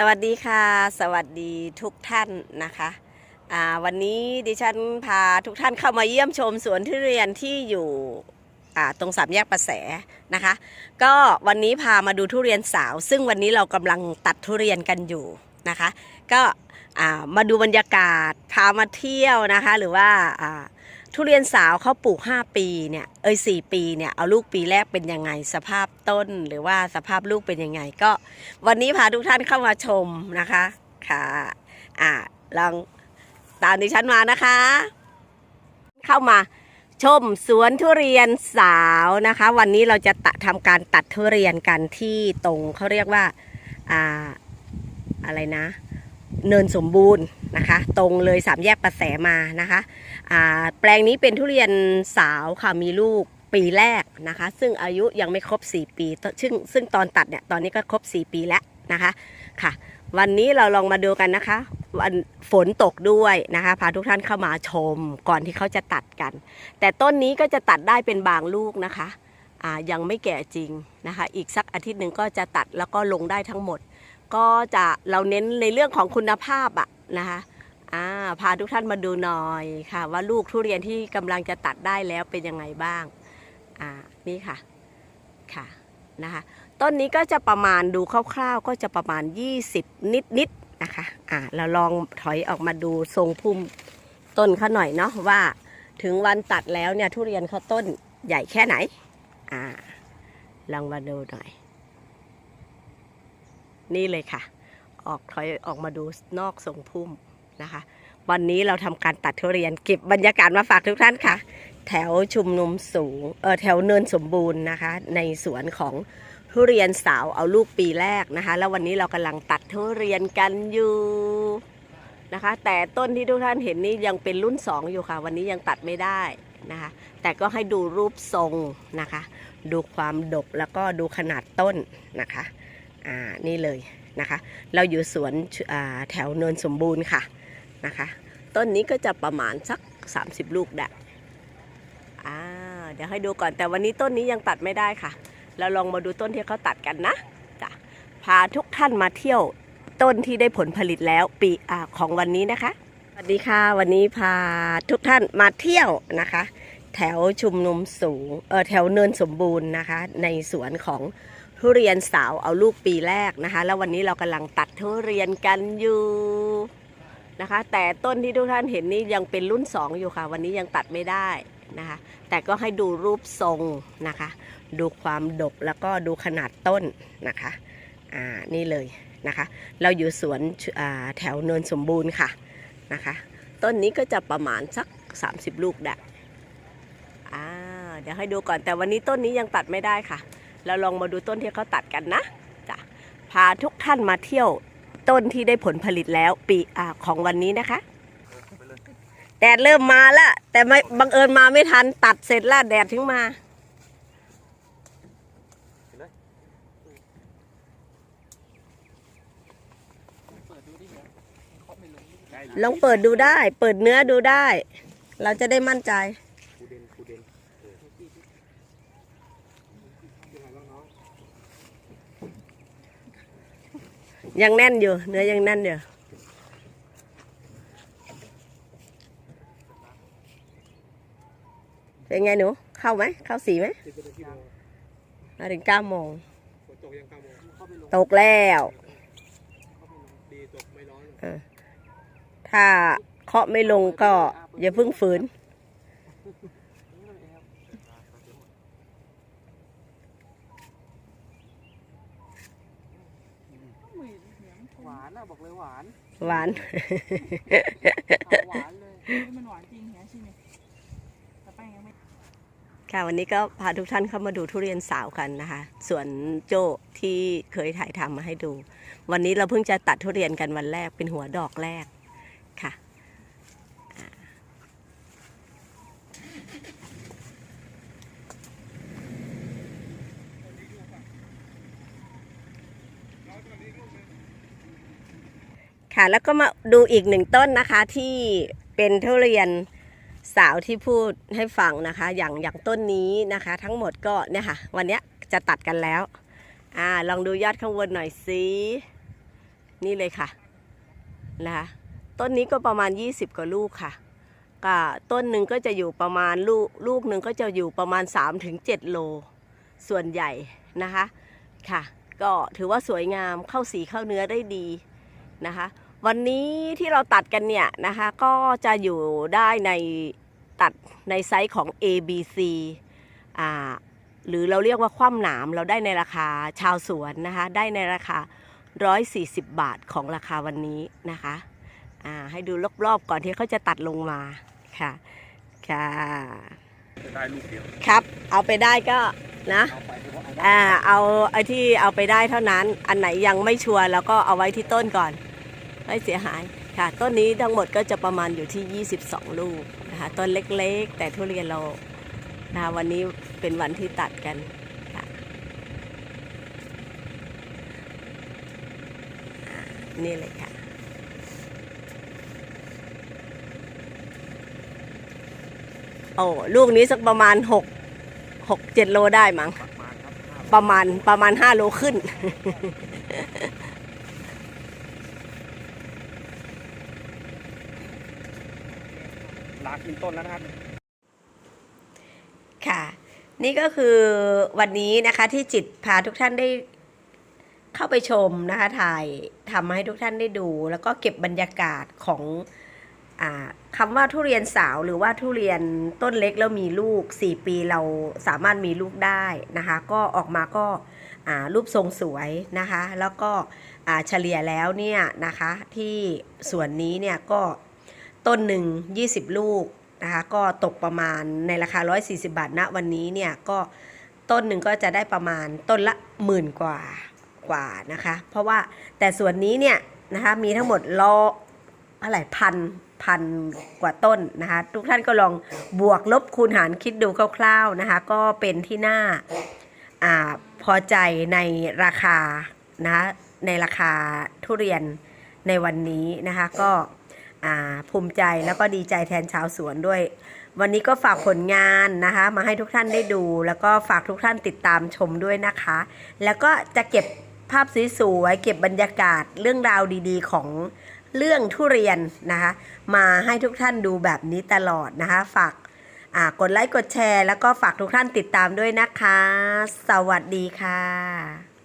สวัสดีค่ะ สวัสดีทุกท่านนะคะวันนี้ดิฉันพาทุกท่านเข้ามาเยี่ยมชมสวนทุเรียนที่อยู่ตรงสามแยกประแสนะคะ ก็วันนี้พามาดูทุเรียนสาว ซึ่งวันนี้เรากำลังตัดทุเรียนกันอยู่นะคะ ก็มาดูบรรยากาศพามาเที่ยวนะคะ หรือว่า ทุเรียนสาวเขาปลูก 5 ปีเนี่ยเอ้ย4ปีเนี่ยเอาลูกปีแรกเป็นยังไง สภาพต้นหรือว่าสภาพลูกเป็นยังไง ก็วันนี้พาทุกท่านเข้ามาชมนะคะค่ะอ่าลองตามดิฉันมานะคะ เข้ามาชมสวนทุเรียนสาวนะคะ วันนี้เราจะตะทำการตัดทุเรียนกันที่ตรงเขาเรียกว่าอ่าอะไรนะ เนินสมบูรณ์ นะคะ ตรงเลยสามแยกประแสมานะคะแปลงนี้เป็นทุเรียนสาวค่ะมีลูกปีแรกนะคะ ซึ่งอายุยังไม่ครบ 4 ปี ซึ่งซึ่งตอนตัดเนี่ยตอนนี้ก็ครบ 4 ปีแล้วนะคะค่ะ วันนี้เราลองมาดูกันนะคะวันฝนตกด้วยนะคะพาทุกท่านเข้ามาชมก่อนที่เขาจะตัดกัน แต่ต้นนี้ก็จะตัดได้เป็นบางลูกนะคะยังไม่แก่จริงนะคะ อีกสักอาทิตย์หนึ่งก็จะตัดแล้วก็ลงได้ทั้งหมด ก็จะเราเน้นในเรื่องของคุณภาพอะ นะคะอ่าพาทุกท่านมาดูหน่อยค่ะ ว่าลูกทุเรียนที่กำลังจะตัดได้แล้วเป็นยังไงบ้างอ่านี่ค่ะค่ะนะคะต้นนี้ก็จะประมาณดูคร่าวๆ ก็จะประมาณ 20 นิดๆนะคะอ่าเราลองถอยออกมาดูทรงพุ่มต้นเขาหน่อยเนาะว่าถึงวันตัดแล้วเนี่ยทุเรียนเขาต้นใหญ่แค่ไหนอ่าลองมาดูหน่อย นี่เลยค่ะ ออกถอยออกมาดูนอกทรงพุ่มนะคะ วันนี้เราทำการตัดทุเรียนเก็บบรรยากาศมาฝากทุกท่านค่ะ แถวชุมนุมสูงเออแถวเนินสมบูรณ์นะคะ ในสวนของทุเรียนสาวเอาลูกปีแรกนะคะ แล้ววันนี้เรากำลังตัดทุเรียนกันอยู่นะคะ แต่ต้นที่ทุกท่านเห็นนี่ยังเป็นรุ่น 2 อยู่ค่ะ วันนี้ยังตัดไม่ได้นะคะ แต่ก็ให้ดูรูปทรงนะคะ ดูความดกแล้วก็ดูขนาดต้นนะคะ อ่า นี่เลย นะคะ เราอยู่สวนแถวเนินสมบูรณ์ค่ะนะคะ ต้นนี้ก็จะประมาณสัก 30 ลูกได้อ่าเดี๋ยวให้ดูก่อนแต่วันนี้ต้นนี้ยังตัดไม่ได้ค่ะ เราลองมาดูต้นที่เขาตัดกันนะจ้ะพาทุกท่านมาเที่ยวต้นที่ได้ผลผลิตแล้วปีอาของวันนี้นะคะสวัสดีค่ะวันนี้พาทุกท่านมาเที่ยวนะคะ แถวชุมนุมสูงเออแถวเนินสมบูรณ์นะคะ ในสวนของ ทุเรียนสาวเอาลูกปีแรกนะคะ แล้ววันนี้เรากำลังตัดทุเรียนกันอยู่นะคะ แต่ต้นที่ทุกท่านเห็นนี่ยังเป็นรุ่น 2 อยู่ค่ะ วันนี้ยังตัดไม่ได้นะคะ แต่ก็ให้ดูรูปทรงนะคะ ดูความดกแล้วก็ดูขนาดต้นนะคะอ่านี่เลยนะคะ เราอยู่สวนแถวเนินสมบูรณ์ค่ะนะคะ ต้นนี้ก็จะประมาณสัก 30 ลูกได้อ่าเดี๋ยวให้ดูก่อนแต่วันนี้ต้นนี้ยังตัดไม่ได้ค่ะ เราลองมาดูต้นที่เขาตัดกันนะจ้ะพาทุกท่านมาเที่ยวต้นที่ได้ผลผลิตแล้วปีอ่าของวันนี้นะคะ แดดเริ่มมาแล้วแต่ไม่บังเอิญมาไม่ทันตัดเสร็จแล้วแดดถึงมาลองเปิดดูได้ เปิดเนื้อดูได้ เราจะได้มั่นใจ คูเดนคูเดนเออ ยังแน่นอยู่ เนื้อยังแน่นอยู่เป็นไงหนูเข้าไหมเข้าสีไหมติดไปที่โมงมาถึงเก้าโมงฝนตกยังเก้าโมงเข้าไปลงตกแล้วเข้าไปลงดีตกไม่ร้อนถ้าเคาะไม่ลงก็อย่าเพิ่งฝืน หวานนะ บอกเลยหวานหวาน หวานเลยมันหวานจริงแฮะใช่ไหมแต่แป้งยังไม่ค่ะวันนี้ก็พาทุกท่านเข้ามาดูทุเรียนสาวกันนะคะส่วนโจ้ที่เคยถ่ายทำมาให้ดู วันนี้เราเพิ่งจะตัดทุเรียนกันวันแรกเป็นหัวดอกแรกค่ะ ค่ะ แล้วก็มาดูอีกหนึ่งต้นนะคะที่เป็นทุเรียนสาวที่พูดให้ฟังนะคะ อย่างอย่างต้นนี้นะคะ ทั้งหมดก็เนี่ยค่ะ วันนี้จะตัดกันแล้วอ่าลองดูยอดข้างบนหน่อยสินี่เลยค่ะนะคะต้นนี้ก็ประมาณ 20 กว่าลูกค่ะก็ต้นหนึ่งก็จะอยู่ประมาณลูกลูกหนึ่งก็จะอยู่ประมาณ 3-7 โล ส่วนใหญ่นะคะค่ะ ก็ถือว่าสวยงามเข้าสีเข้าเนื้อได้ดีนะคะ วันนี้ที่เราตัดกันเนี่ยนะคะก็จะอยู่ได้ในตัดในไซส์ของ A B C อ่าหรือเราเรียกว่าคว่ำหนามเราได้ในราคาชาวสวนนะคะได้ในราคา 140 บาทของราคาวันนี้นะคะอ่าให้ดูรอบๆก่อนที่เขาจะตัดลงมาค่ะค่ะจะได้ลูกเดียวครับ เอาไปได้ก็นะเอาไปเพราะว่าเอาได้อ่าเอาไอ้ที่เอาไปได้เท่านั้นอันไหนยังไม่ชัวร์แล้วก็เอาไว้ที่ต้นก่อน ไม่เสียหายค่ะต้นนี้ทั้งหมดก็จะประมาณอยู่ที่ 22 ลูกนะคะต้นเล็กๆ แต่ทุเรียนเรานะคะวันนี้เป็นวันที่ตัดกันค่ะอ่านี่เลยค่ะโอ้ลูกนี้สักประมาณ 6 6 7 โลได้มั้งประมาณครับห้าประมาณประมาณ 5 โลขึ้น ลาขึ้นต้นแล้วนะครับ ค่ะ นี่ก็คือวันนี้นะคะที่จิตพาทุกท่านได้เข้าไปชมนะคะถ่ายทำให้ทุกท่านได้ดู แล้วก็เก็บบรรยากาศของอคำว่าทุเรียนสาวหรือว่าทุเรียนต้นเล็กแล้วมีลูก 4 ปีเราสามารถมีลูกได้นะคะ ก็ออกมาก็รูปทรงสวยนะคะ แล้วก็เฉลี่ยแล้วเนี่ยนะคะที่ส่วนนี้เนี่ยก็ ต้นหนึ่ง20 ลูกนะคะก็ตกประมาณในราคา 140 บาทณวันนี้เนี่ยก็ต้นหนึ่งก็จะได้ประมาณต้นละหมื่นกว่ากว่านะคะ เพราะว่าแต่ส่วนนี้เนี่ยนะคะมีทั้งหมดล้ออะไรพันพันกว่าต้นนะคะทุกท่านก็ลองบวกลบคูณหารคิดดูคร่าวๆนะคะก็เป็นที่น่าอาพอใจในราคานะะในราคาทุเรียนในวันนี้นะคะก็ ภูมิใจแล้วก็ดีใจแทนชาวสวนด้วย วันนี้ก็ฝากผลงานนะคะ มาให้ทุกท่านได้ดู แล้วก็ฝากทุกท่านติดตามชมด้วยนะคะ แล้วก็จะเก็บภาพสวยๆเก็บบรรยากาศเรื่องราวดีๆ ของเรื่องทุเรียนนะคะ มาให้ทุกท่านดูแบบนี้ตลอดนะคะ ฝากกดไลค์กดแชร์ แล้วก็ฝากทุกท่านติดตามด้วยนะคะ สวัสดีค่ะ